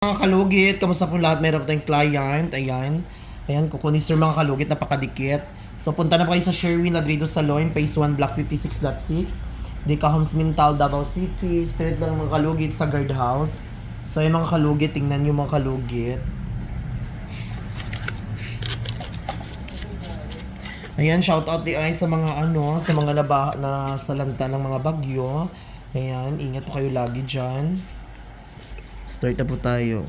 Mga kalugit, kamusta po lahat? Meron tayong client. Ayan. Ayan, kukunin sir mga kalugit, napakadikit. So, punta na po kayo sa Sherwin Ladrido Salon, Phase 1, Block 56.6. Di ka Homes Mintal, Davao City. Straight lang mga kalugit sa guardhouse. So, ayan mga kalugit, tingnan nyo mga kalugit. Ayan, shout out di ay sa mga ano, sa mga naba, na salanta ng mga bagyo. Ayan, ingat po kayo lagi dyan. Start na po tayo.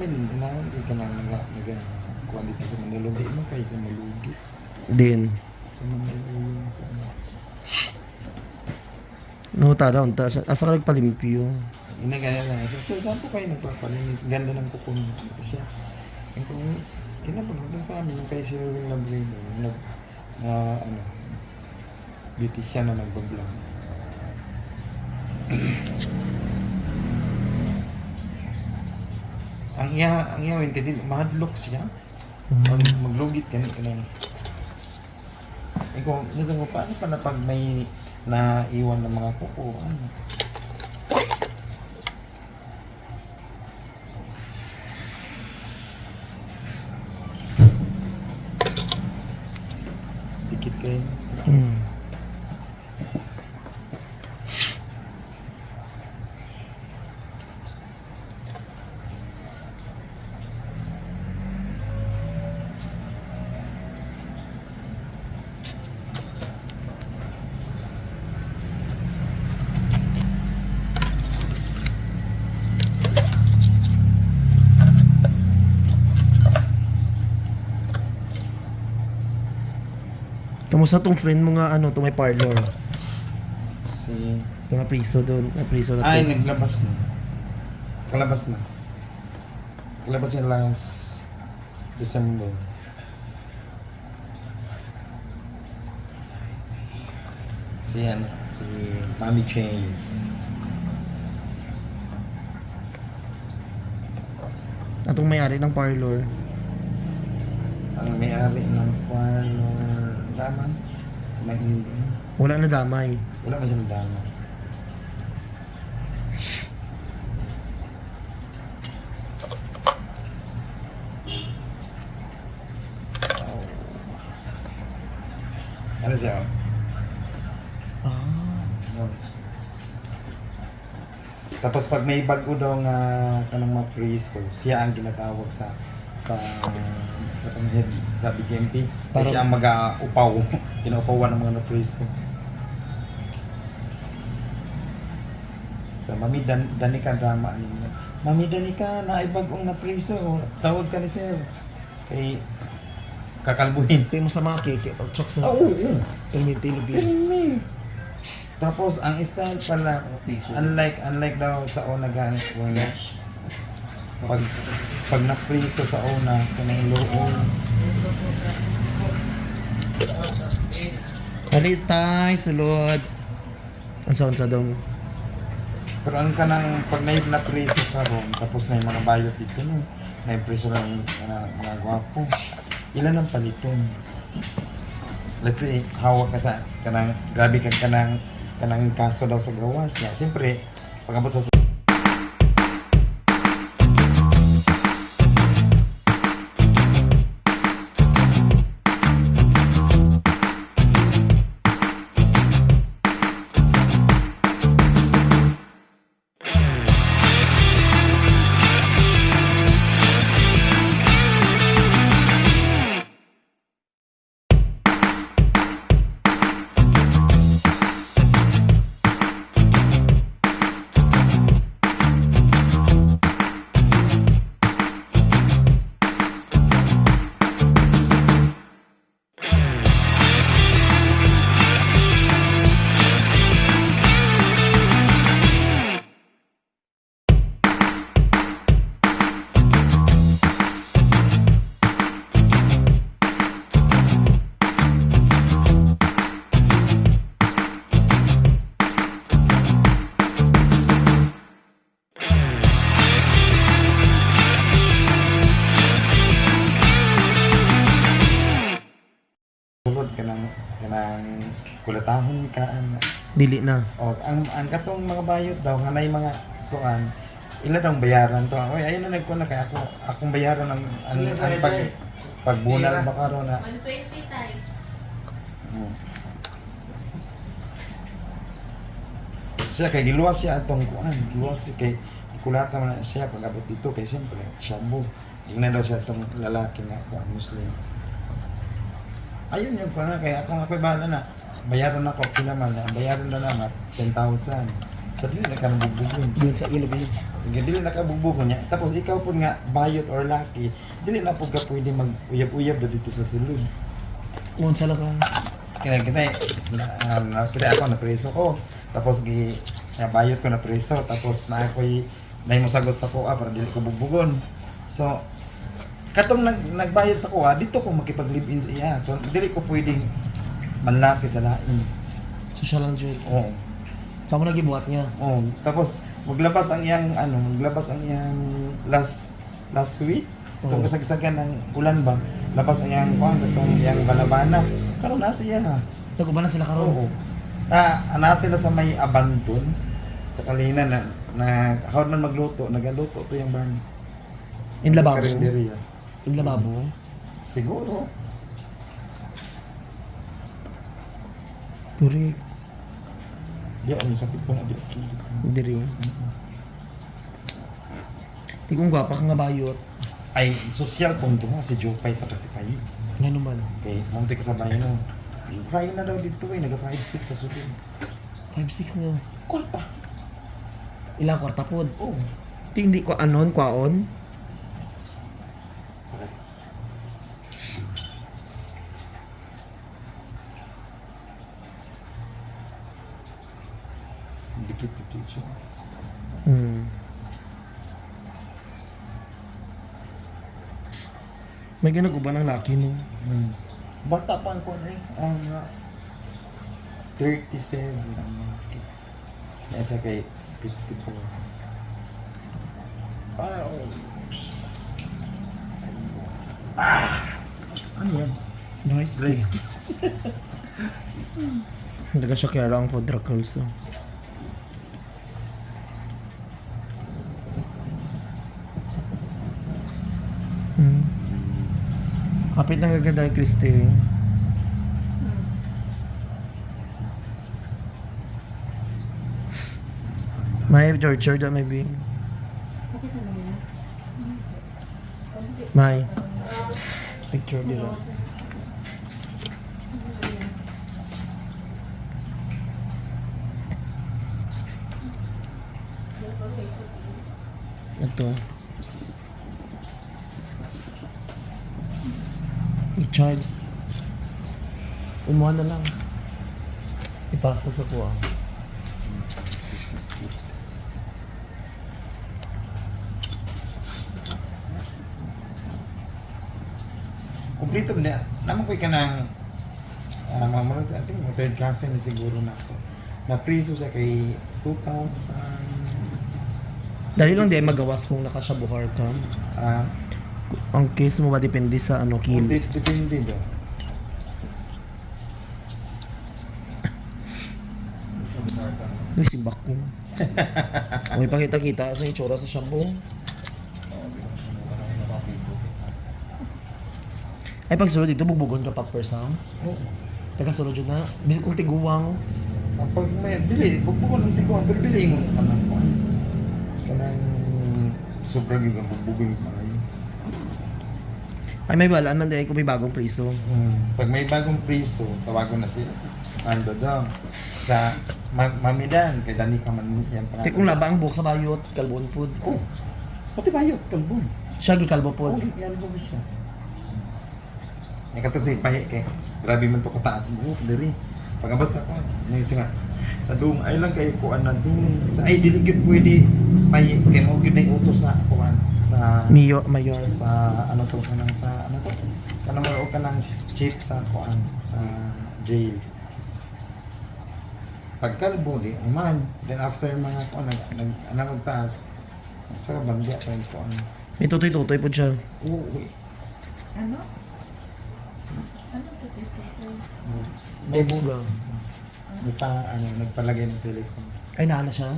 Namin, na, hindi ka na nag nag kuha dito sa Manilo. Di mo kayo sa Malugi. Din. Sa Manilo. No, tara, unta. Asa ka nagpalimpyo? Ina ganyan lang. So, saan po kayo nagpapalinis? Ganda ng kuko niyo. Siya. Yung kung kinapag doon sa amin, yung kay si Ruben Labrino, nag, na, ano, beauty siya na nagbablog. Ang iya, ang iya, hindi din, mahadlok siya. Mag, maglugit ka ka na. Ikaw, nito mo, paano pa na pag may naiwan ng mga kuko, ano? Kamusta tong friend mo nga ano, to may parlor? Si... Yung priso doon, na priso na Ay, naglabas na. Kalabas na. Kalabas niya last December. Si ano, si Mami Chains. Atong may-ari ng parlor. Ang may-ari ng parlor Daman. Si Nagindi. Wala na damay. Wala ba siyang Daman? Ano siya? Ah. Tapos pag may bago daw nga kanang mga priso, siya ang ginatawag sa sa head sa BGMP. Parang- siya ang mag-upaw. Kinaupawan ng mga na-priso. So, Mami Dan Danica drama ninyo. Mami Danica, naibagong na priso. Tawag ka ni sir. Kay kakalbuhin. Tingin mo sa mga cake, pag chok sa Oo, yun. Pinitilibi. Tapos ang style pala, unlike unlike daw sa una gamit wala. Pag pag na-freeze sa una, kanang loob. Alis tay, sulod. Unsa unsa daw mo? Pero ang kanang pag na na-freeze sa room, tapos na yung mga bayot dito no. Na preso ng mga, mga gwapo. Ilan ang paliton? Let's say, hawak ka sa kanang grabe ka kanang kanang kaso daw sa gawas na. Siyempre, pagabot sa Dili na. O, ang, ang katong mga bayot daw, nga may mga kuan, ila daw bayaran to. Oy, ayun na nagkuan na kay ako, akong bayaran ang, ang, ang pag, pagbunal ba karon na. 120 tayo. Oh. Siya kay giluwas siya atong kuan, giluwas siya kay kulata man na siya pag abot dito kay siyempre shabu. Ingnan daw siya atong lalaki nga kuan Muslim. Ayun yung kuan kay ako ako'y bahala na. Bayaran ako kinaman na, bayaran na naman 10,000. So dili na ka nabubugin. Yun sa ilo. Nga dili na ka bubugin niya. Tapos ikaw po nga bayot or lucky, dili na po ka pwede mag-uyab-uyab na dito sa sulod. Unsa lang ka. Kaya kita, na, na, kita ako na preso ko. Tapos gi na bayot ko na preso. Tapos na ako'y na mo sagot sa kuha para dili ko bugbugon. So, katong nag, nagbayad sa kuha, dito ko makipag-live-in sa iya. So, dili ko pwedeng manlaki sa lain. So siya lang Jud. Oo. Kamo na gibuhat niya. Oo. Tapos, maglabas ang iyang, ano, maglabas ang iyang last, last week. Itong Oo. kasagsagan ng ulan ba? Labas ang iyang, kuhan, itong iyang balabana. Karoon na siya ha. Naguba na sila karon. Oo. Ah, ana sila sa may abandon sa kalina na na how man magluto, nagaluto to yung barn. In lababo. In lababo. Siguro. Correct. Di ano sakit ko na di. Diri. Di kung gwapa ka nga bayot. Ay, social punto nga si Jopay sa Pasipay. Nga naman. Okay, munti ka sa bayan no. Fry na daw dito eh, naga 5-6 sa sulod. 5-6 na. Kwarta. Ilang kwarta pod. Oh. Ti hindi ko anon, kwaon. Dikit-dikit siya. Hmm. May ginaguba ng laki no. Hmm. Bata pa ko eh. Ang uh, 37 ang market. Nasa kay 54. Ah, oh. Ah! Ano yan? Nice. Risky. Daga siya kaya lang food truck also. Kapit na gaganda kay Christy. May George that maybe. May. Picture nila. Ito. I-charge. Umuha na lang. Ipasa sa kuha. Kumplito na. Naman ko ka ng uh, mga mga sa ating third class na siguro na ako. Na priso siya kay 2,000 Dali lang di ay magawas kung nakasyabuhar ka. ah Ang case mo ba depende sa ano kilo? Dep- Depende daw. Uy, si Bako. Uy, pakita-kita sa itsura sa shampoo. Ay, pag sulod dito, bugbugon ka pa first, ha? Oo. Taga sulod yun na. Kong tiguwang. Kapag may, dili, bugbugon ng tiguan, pero dili mo kanang kuan. Kanang sobrang yung bugbugong pa rin. Ay, may balaan man dahil kung may bagong preso. Hmm. Pag may bagong priso, tawagon na sila. Ando daw. Sa ma mamidan, kay Dani ka man yan. Kasi kung laba ang buhok sa bayot, kalbon pod. Oh, pati bayot, kalbon. Siya gikalbo pod. Oh, yan ba siya? Ay kato si Pahi kay grabe man to kataas mo diri. Pagabas ako, yung nga sa dum ay lang kay kuan na dum. Sa ay dili gyud pwede Pahi kay mo gyud utos sa kuan sa Mayor, mayor. sa ano to kanang sa ano to kanang mo ka ng chief sa kuan sa jail. Pagkalbo di man then after mga kuan nag nag ano nagtaas sa bangga pa yung kuan. May tutoy-tutoy pod siya. Uwi. Ano? Ano to? Babes ba? Nagpa, ano, nagpalagay ng silicone. Ay, naala siya?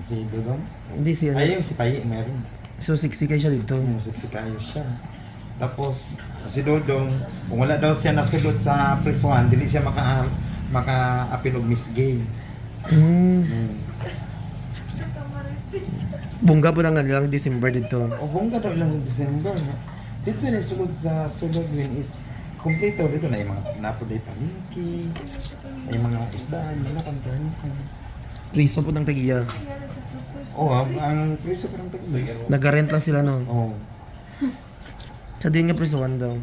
Si Dodong. Hindi si ano. Ay, yung si Payi, meron. So, 60 kayo siya dito. Musik si kayo siya. Tapos, si Dodong, kung wala daw siya nasulod sa 1, dili siya maka maka-apil og Miss Gay. Mm. Hmm. Bungga po nang lang December dito. O bongga daw ilang sa December. Dito na sulod sa sulod rin is kompleto dito na yung mga napuday palingki, na yung mga isdaan, mga kantornito. Priso po ng tagiya. Oh, ang, ang preso parang tayo. Nag-rent lang sila, no? Oh. Siya din nga prisuan daw.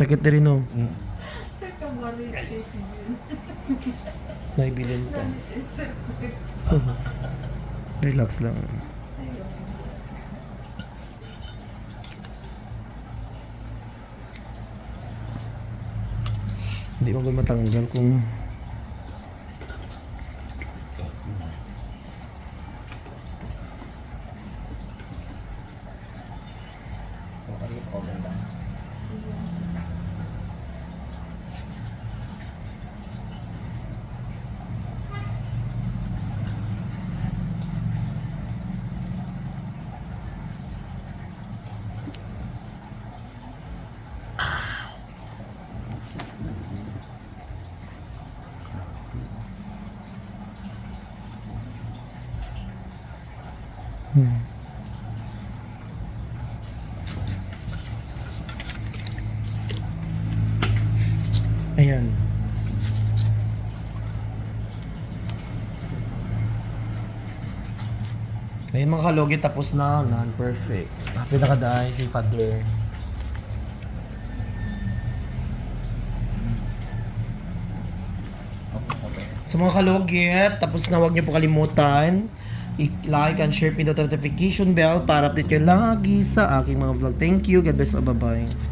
Sakit na rin, no? Mm. Naibilin ko. Relax lang. Hindi mo matanggal kung Ayan. Ayun mga kalogi, tapos na. Non-perfect. Happy na kadaay si Father. So mga kalugit, tapos na huwag niyo po kalimutan i-like and share pindot notification bell para update kayo lagi sa aking mga vlog. Thank you. God bless. Bye-bye.